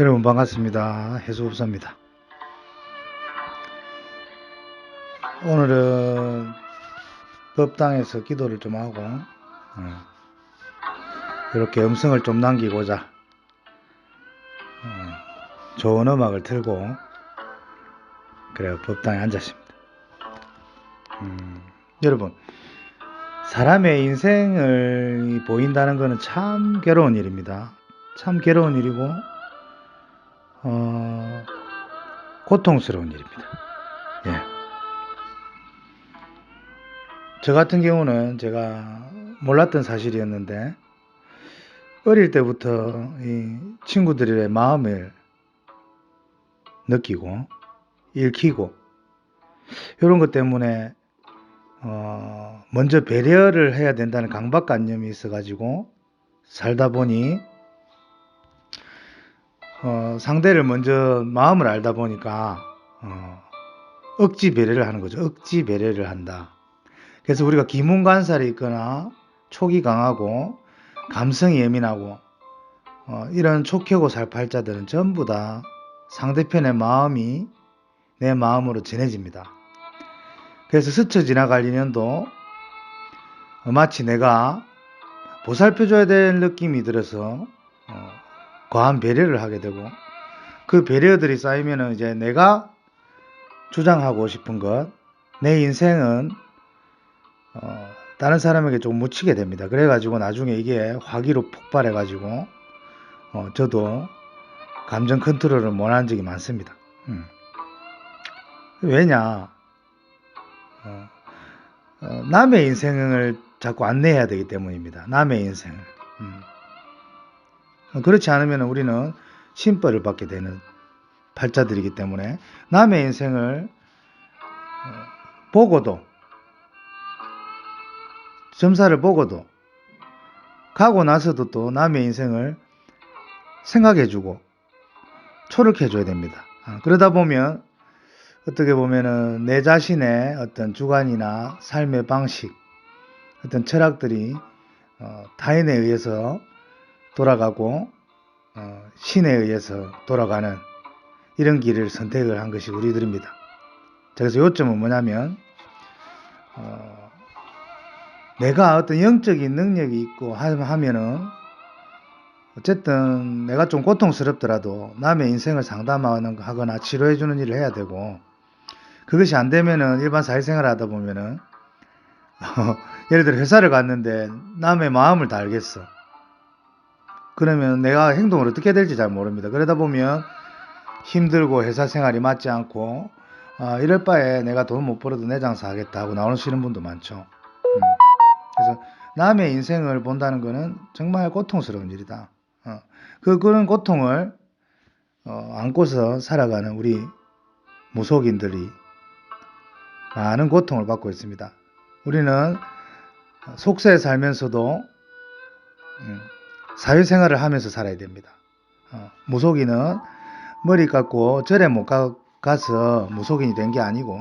여러분 반갑습니다. 해수업사입니다. 오늘은 법당에서 기도를 좀 하고 어, 이렇게 음성을 좀 남기고자 어, 좋은 음악을 틀고 그래 법당에 앉았습니다. 음, 여러분 사람의 인생을 보인다는 것은 참 괴로운 일입니다. 참 괴로운 일이고 어, 고통스러운 일입니다. 예. 저 같은 경우는 제가 몰랐던 사실이었는데 어릴 때부터 이 친구들의 마음을 느끼고 읽히고 이런 것 때문에 어, 먼저 배려를 해야 된다는 강박관념이 있어가지고 살다 보니 어, 상대를 먼저 마음을 알다 보니까 어, 억지 배려를 하는 거죠. 억지 배려를 한다. 그래서 우리가 기문관살이 있거나 촉이 강하고 감성이 예민하고 어, 이런 촉하고 살팔자들은 전부 다 상대편의 마음이 내 마음으로 전해집니다. 그래서 스쳐 지나갈 인연도 어, 마치 내가 보살펴줘야 될 느낌이 들어서 어, 과한 배려를 하게 되고 그 배려들이 쌓이면은 이제 내가 주장하고 싶은 것, 내 인생은 어, 다른 사람에게 좀 묻히게 됩니다. 그래가지고 나중에 이게 화기로 폭발해가지고 어, 저도 감정 컨트롤을 못한 적이 많습니다. 음. 왜냐? 어, 어, 남의 인생을 자꾸 안내해야 되기 때문입니다. 남의 인생을. 음. 그렇지 않으면 우리는 심벌을 받게 되는 팔자들이기 때문에 남의 인생을 어, 보고도 점사를 보고도 가고 나서도 또 남의 인생을 생각해주고 초력해줘야 됩니다. 아, 그러다 보면 어떻게 보면은 내 자신의 어떤 주관이나 삶의 방식, 어떤 철학들이 어, 타인에 의해서 돌아가고 어, 신에 의해서 돌아가는 이런 길을 선택을 한 것이 우리들입니다. 그래서 요점은 뭐냐면 어, 내가 어떤 영적인 능력이 있고 하면은 어쨌든 내가 좀 고통스럽더라도 남의 인생을 상담하는 하거나 치료해 주는 일을 해야 되고 그것이 안 되면은 일반 사회생활 하다 보면은 어, 예를 들어 회사를 갔는데 남의 마음을 다 알겠어. 그러면 내가 행동을 어떻게 될지 잘 모릅니다. 그러다 보면 힘들고 회사 생활이 맞지 않고 어, 이럴 바에 내가 돈 못 벌어도 내 장사 하겠다 하고 나오시는 분도 많죠. 음. 그래서 남의 인생을 본다는 것은 정말 고통스러운 일이다. 어, 그 그런 고통을 어, 안고서 살아가는 우리 무속인들이 많은 고통을 받고 있습니다. 우리는 속세에 살면서도 음, 사회생활을 하면서 살아야 됩니다. 어, 무속인은 머리 깎고 절에 못 가, 서 무속인이 된 게 아니고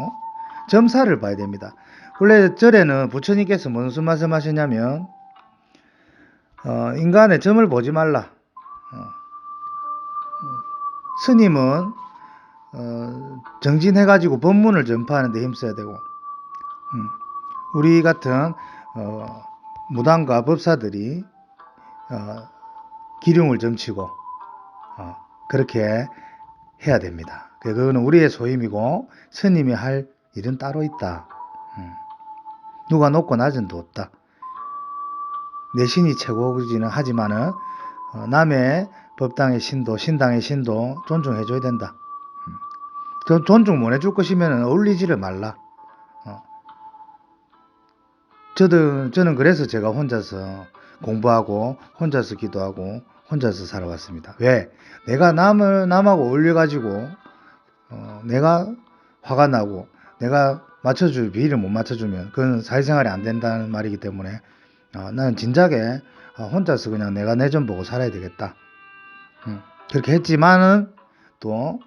점사를 봐야 됩니다. 원래 절에는 부처님께서 무슨 말씀하셨냐면 어, 인간의 점을 보지 말라. 어, 스님은 어, 정진해가지고 법문을 전파하는 데 힘써야 되고 음, 우리 같은 어, 무당과 법사들이 어, 기륭을 점치고 어, 그렇게 해야 됩니다. 그거는 우리의 소임이고 스님이 할 일은 따로 있다. 음. 누가 높고 낮은 도 없다. 내 신이 최고지는 하지만은 어, 남의 법당의 신도, 신당의 신도 존중해줘야 된다. 음. 존중 못 해줄 것이면 어울리지를 말라. 어. 저도, 저는 그래서 제가 혼자서 공부하고 혼자서 기도하고 혼자서 살아왔습니다. 왜? 내가 남을 남하고 어울려가지고 어, 내가 화가 나고 내가 맞춰줄 비를 못 맞춰주면 그건 사회생활이 안 된다는 말이기 때문에 어, 나는 진작에 어, 혼자서 그냥 내가 내 점 보고 살아야 되겠다. 음, 그렇게 했지만은 또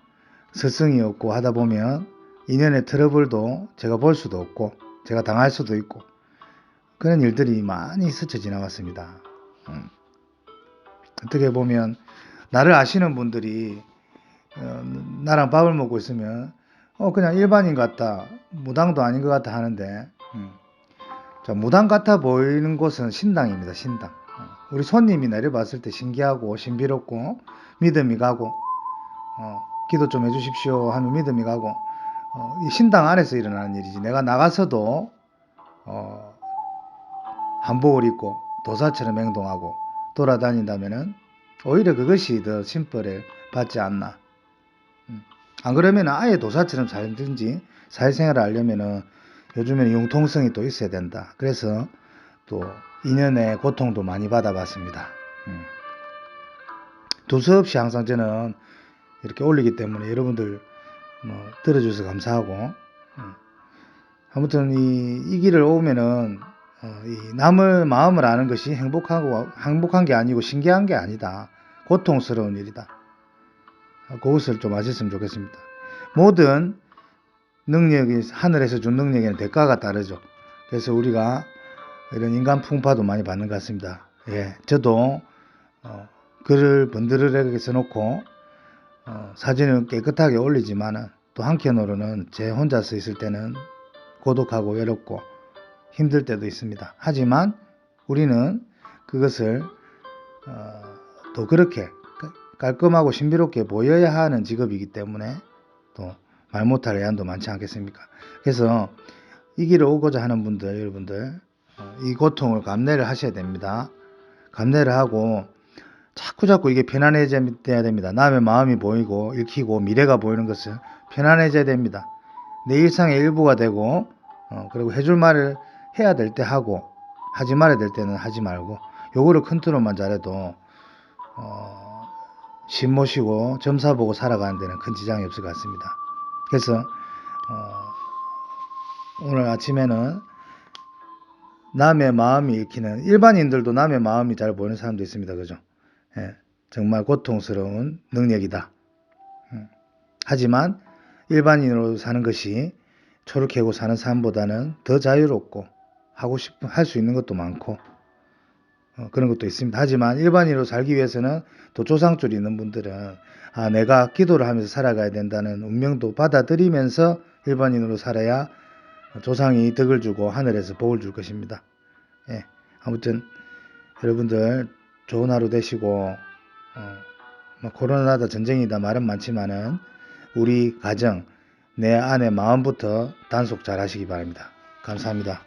스승이 없고 하다 보면 인연의 트러블도 제가 볼 수도 없고 제가 당할 수도 있고 그런 일들이 많이 스쳐 지나갔습니다. 음. 어떻게 보면 나를 아시는 분들이 어, 나랑 밥을 먹고 있으면 어 그냥 일반인 같다 무당도 아닌 것 같다 하는데 음. 자, 무당 같아 보이는 곳은 신당입니다 신당 어, 우리 손님이 내려봤을 때 신기하고 신비롭고 믿음이 가고 어, 기도 좀 해주십시오 하면 믿음이 가고 어, 이 신당 안에서 일어나는 일이지 내가 나가서도 어, 한복을 입고 도사처럼 행동하고 돌아다닌다면은 오히려 그것이 더 심벌을 받지 않나. 음. 안 그러면 아예 도사처럼 살든지 사회생활을 하려면은 요즘에는 융통성이 또 있어야 된다. 그래서 또 인연의 고통도 많이 받아봤습니다. 음. 두서없이 항상 저는 이렇게 올리기 때문에 여러분들 뭐 들어주셔서 감사하고 음. 아무튼 이, 이 길을 오면은 남의 마음을 아는 것이 행복하고 행복한 게 아니고 신기한 게 아니다. 고통스러운 일이다. 어, 그것을 좀 아셨으면 좋겠습니다. 모든 능력이 하늘에서 준 능력에는 대가가 따르죠. 그래서 우리가 이런 인간 풍파도 많이 받는 것 같습니다. 예, 저도 어, 글을 번드르르하게 써놓고 어, 사진을 깨끗하게 올리지만 또 한켠으로는 제 혼자서 있을 때는 고독하고 외롭고 힘들 때도 있습니다. 하지만 우리는 그것을 어, 또 그렇게 깔끔하고 신비롭게 보여야 하는 직업이기 때문에 또 말 못할 애안도 많지 않겠습니까? 그래서 이 길을 오고자 하는 분들, 여러분들 어, 이 고통을 감내를 하셔야 됩니다. 감내를 하고 자꾸 자꾸 이게 편안해져야 됩니다. 남의 마음이 보이고 읽히고 미래가 보이는 것을 편안해져야 됩니다. 내 일상의 일부가 되고 어, 그리고 해줄 말을 해야 될 때 하고 하지 말아야 될 때는 하지 말고 요거를 컨트롤만 잘해도 어, 심 모시고 점사 보고 살아가는 데는 큰 지장이 없을 것 같습니다. 그래서 어, 오늘 아침에는 남의 마음이 읽히는 일반인들도 남의 마음이 잘 보이는 사람도 있습니다. 그죠? 예, 정말 고통스러운 능력이다. 음, 하지만 일반인으로 사는 것이 초를 캐고 사는 삶보다는 더 자유롭고 하고 싶은 할 수 있는 것도 많고 어, 그런 것도 있습니다. 하지만 일반인으로 살기 위해서는 또 조상줄이 있는 분들은 아 내가 기도를 하면서 살아가야 된다는 운명도 받아들이면서 일반인으로 살아야 조상이 덕을 주고 하늘에서 복을 줄 것입니다. 예, 아무튼 여러분들 좋은 하루 되시고 어, 뭐 코로나다 전쟁이다 말은 많지만은 우리 가정 내 안의 마음부터 단속 잘 하시기 바랍니다. 감사합니다.